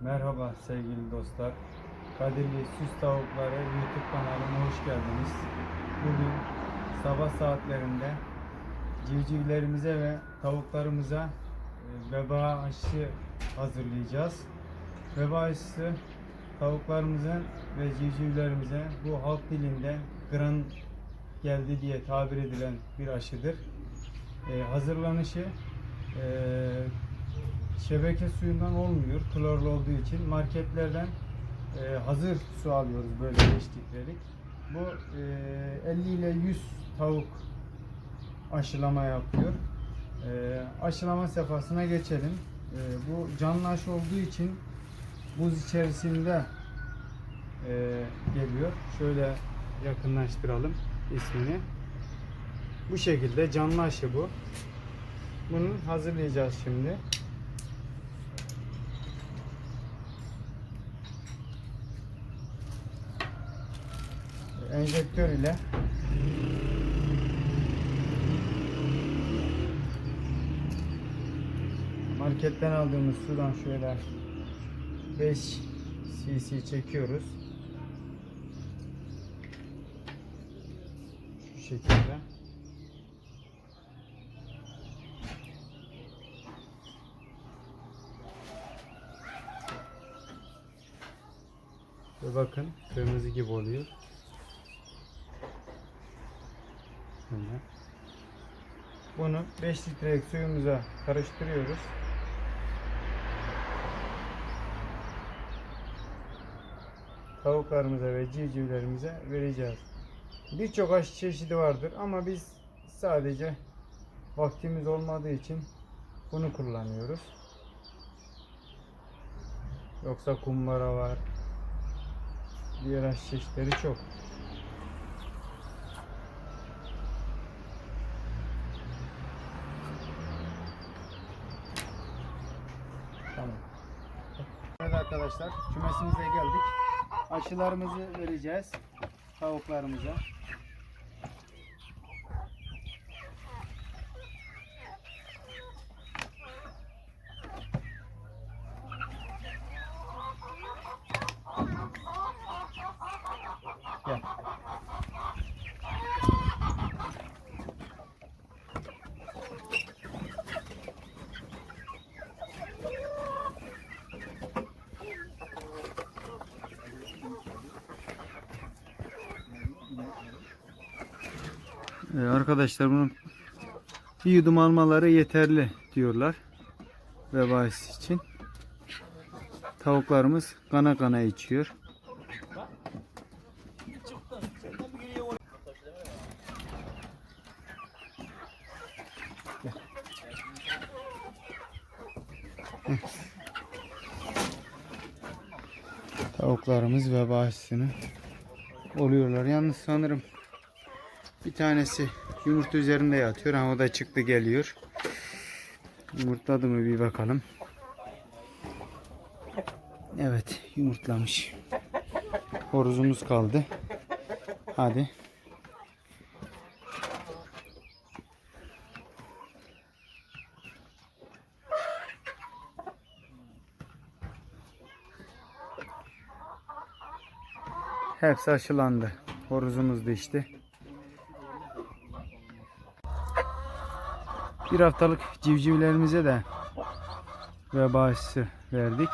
Merhaba sevgili dostlar. Kadirli Süs Tavukları YouTube kanalıma hoş geldiniz. Bugün sabah saatlerinde civcivlerimize ve tavuklarımıza e, veba aşısı hazırlayacağız. Veba aşısı tavuklarımızın ve civcivlerimize bu halk dilinde gran geldi diye tabir edilen bir aşıdır. E, hazırlanışı e, şebeke suyundan olmuyor klorlu olduğu için marketlerden e, hazır su alıyoruz böyle 5 litrelik. Bu e, 50 ile 100 tavuk aşılama yapıyor. E, aşılama sefasına geçelim. E, bu canlı aşı olduğu için buz içerisinde e, geliyor. Şöyle yakınlaştıralım ismini. Bu şekilde canlı aşı bu. Bunu hazırlayacağız şimdi. Enjektör ile marketten aldığımız sudan şöyle 5 cc çekiyoruz. Şu şekilde. Ve bakın kırmızı gibi oluyor. Şimdi bunu 5 litrelik suyumuza karıştırıyoruz. Tavuklarımıza ve civcivlerimize vereceğiz. Birçok aşı çeşidi vardır ama biz sadece vaktimiz olmadığı için bunu kullanıyoruz. Yoksa kumbara var. Diğer aşı çeşitleri çok. Arkadaşlar kümesimize geldik. Aşılarımızı vereceğiz tavuklarımıza. Arkadaşlar bunun bir yudum almaları yeterli diyorlar vebaisi için. Tavuklarımız kana kana içiyor. Tavuklarımız vebaisini oluyorlar. Yalnız sanırım bir tanesi yumurta üzerinde yatıyor ama o da çıktı geliyor. Yumurtladı mı bir bakalım. Evet yumurtlamış. Horozumuz kaldı. Hadi. Hepsi aşılandı. Horozumuz da Bir haftalık civcivlerimize de veba aşısı verdik.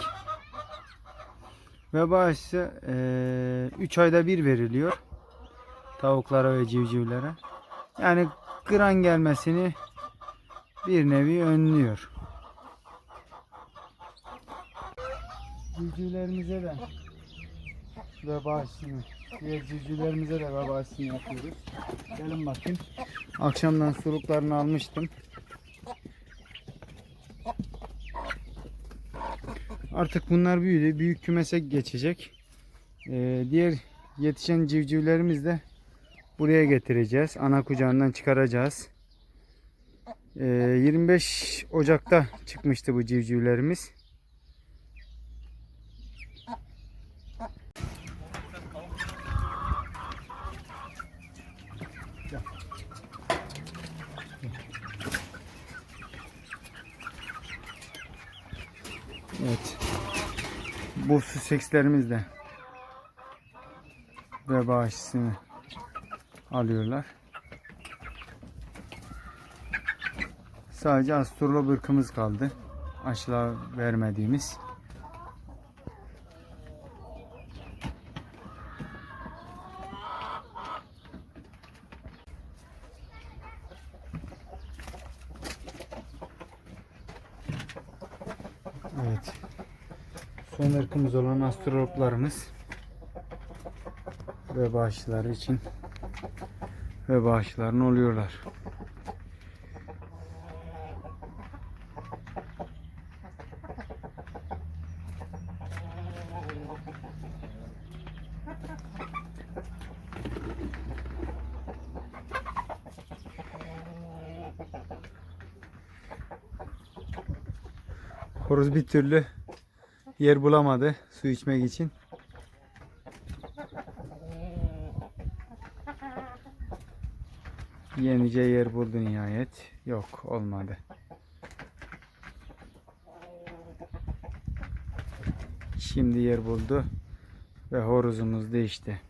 Veba aşısı 3 ayda bir veriliyor. Tavuklara ve civcivlere. Yani kıran gelmesini bir nevi önlüyor. Civcivlerimize de veba aşısını, diğer civcivlerimize de veba aşısını yapıyoruz. Gelin bakayım. Akşamdan suruklarını almıştım. Artık bunlar büyüdü. Büyük kümese geçecek. Ee, diğer yetişen civcivlerimiz de buraya getireceğiz. Ana kucağından çıkaracağız. Ee, 25 Ocak'ta çıkmıştı bu civcivlerimiz. Evet. Bu Sussex'lerimiz de veba aşısını alıyorlar. Sadece Astrolog ırkımız kaldı. Aşılar vermediğimiz. Evet. Son ırkımız olan astrologlarımız ve bağışları için ve bağışlarını oluyorlar. Horoz bir türlü yer bulamadı su içmek için. Yenice yer buldu nihayet. Yok olmadı. Şimdi yer buldu ve horozumuz değişti.